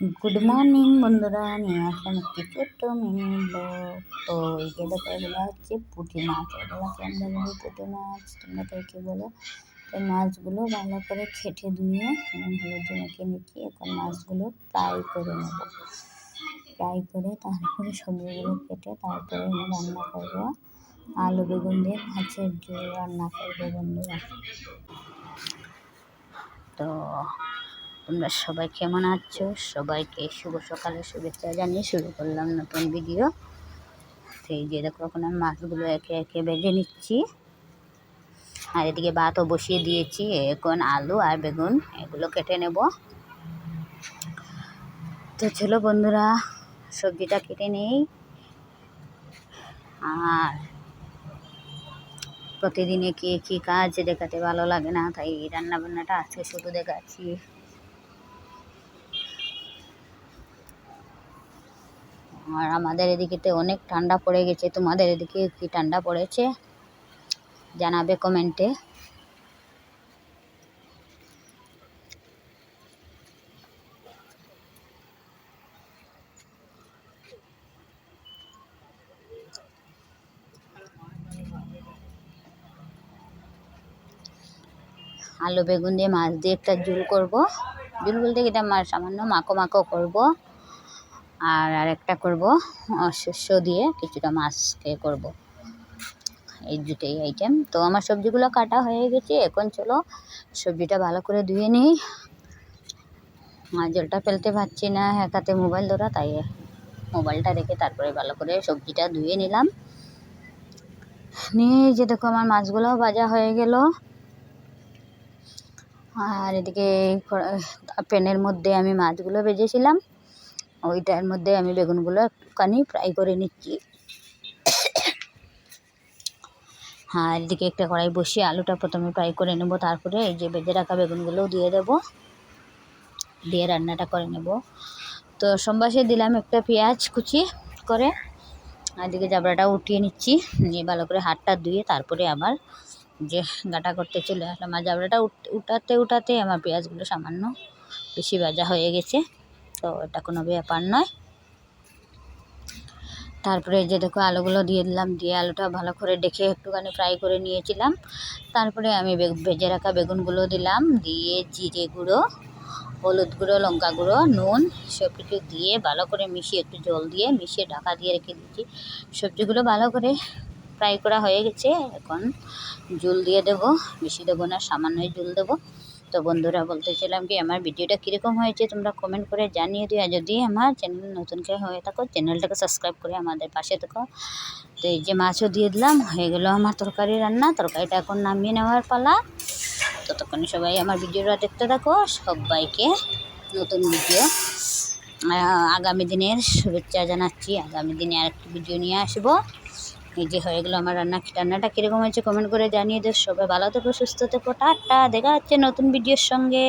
Good morning বন্ধুরা। নিয়ে আসলাম একটি ছোট্ট মিনি ব্লগ তো এই যে এগুলো হচ্ছে পুঁটি মাছ। এগুলোকে আমরা বলি পুঁটি মাছ। তোমরা কে কী বলো। তো মাছগুলো ভালো করে খেটে ধুয়ে হলুদ মেখে নিচ্ছি। এখন মাছগুলো ফ্রাই করে নেব। ফ্রাই করে তারপরে সবজিগুলো কেটে তারপরে আমি রান্না করব। আলু বেগুন দিয়ে মাছের ঝোল রান্না করব বন্ধুরা। তো তোমরা সবাই কেমন আছো? সবাইকে শুভ সকালে শুভেচ্ছা জানিয়ে শুরু করলাম নতুন ভিডিও সেই যে দেখো, এখন আমি মাছগুলো একে একে বেজে নিচ্ছি। আর এদিকে ভাতও বসিয়ে দিয়েছি, এখন আলু আর বেগুন, এগুলো কেটে নেব। তো চলো বন্ধুরা, সবজিটা কেটে নেই। আর প্রতিদিনে কি কী কাজ দেখাতে ভালো লাগে না, তাই রান্না বান্নাটা আজকে শুধু দেখাচ্ছি। আর আমাদের এদিকেতে অনেক ঠান্ডা পড়ে গেছে। তোমাদের এদিকে কি ঠান্ডা পড়েছে? জানাবে কমেন্টে। আলু, বেগুন দিয়ে মাছ দিয়ে একটা ঝুল করব। ঝুল বলতে এটা সামান্য মাখো মাখো করব। আর আরেকটা করব শস্য দিয়ে কিছুটা মাছকে করব। এই দুটোই আইটেম তো আমার সবজিগুলো কাটা হয়ে গেছে, এখন চলো সবজিটা ভালো করে ধুয়ে নিই। জলটা ফেলতে পারছি না, একাতে মোবাইল ধরা, তাই মোবাইলটা রেখে তারপরে ভালো করে সবজিটা ধুয়ে নিলাম। নিয়ে যে দেখো আমার মাছগুলো ভাজা হয়ে গেল। আর এদিকে প্যানের মধ্যে আমি মাছগুলো ভেজেছিলাম। ওইটার মধ্যে আমি বেগুনগুলো একটুখানি ফ্রাই করে নিচ্ছি। আর এদিকে একটা কড়াই বসিয়ে আলুটা প্রথমে ফ্রাই করে নেব, তারপরে এই যে বেজে রাখা বেগুনগুলোও দিয়ে দেব, দিয়ে রান্নাটা করে নেব। তো সোমবাসে দিলাম একটা পেঁয়াজ কুচি করে এদিকে জাবড়াটা উঠিয়ে নিচ্ছি, নিয়ে ভালো করে হাতটা ধুয়ে তারপরে আবার যে গাটা করতে চলে আসলাম। আর জাবড়াটা উঠাতে উঠাতে আমার পেঁয়াজগুলো সামান্য বেশি ভাজা হয়ে গেছে। তো এটা কোনো ব্যাপার নয়। তারপরে যে দেখো আলুগুলো দিয়ে দিলাম, দিয়ে আলুটা ভালো করে ডেকে একটুখানি ফ্রাই করে নিয়েছিলাম। তারপরে আমি ভেজে রাখা বেগুনগুলো দিলাম, দিয়ে জিরে গুঁড়ো, হলুদ গুঁড়ো, লঙ্কা গুঁড়ো, নুন সব কিছু দিয়ে ভালো করে মিশিয়ে একটু জল দিয়ে মিশিয়ে ঢাকা দিয়ে রেখে দিয়েছি। সবজিগুলো ভালো করে ফ্রাই করা হয়ে গেছে। এখন জল দিয়ে দেব, বেশি দেবো না, সামান্যই জল দেবো। তো বন্ধুরা বলতেছিলাম কি, আমার ভিডিওটা কীরকম হয়েছে তোমরা কমেন্ট করে জানিয়ে দিও। যদি আমার চ্যানেল নতুন কেউ হয়ে থাকো চ্যানেলটাকে সাবস্ক্রাইব করে আমাদের পাশে থাকো। তো এই যে মাছও দিয়ে দিলাম, হয়ে গেলো আমার তরকারি রান্না। তরকারিটা এখন নামিয়ে নেওয়ার পালা। ততক্ষণে সবাই আমার ভিডিওটা দেখতে থাকো। সবাইকে নতুন ভিডিও আগামী দিনের শুভেচ্ছা জানাচ্ছি। আগামী দিনে আরেকটি ভিডিও নিয়ে আসব। এই যে হয়ে গেলো আমার রান্না রান্নাটা কীরকম হয়েছে কমেন্ট করে জানিয়ে দেবো সবাই ভালো থেকো, সুস্থ থেকো, টাটা, দেখা হচ্ছে নতুন ভিডিওর সঙ্গে।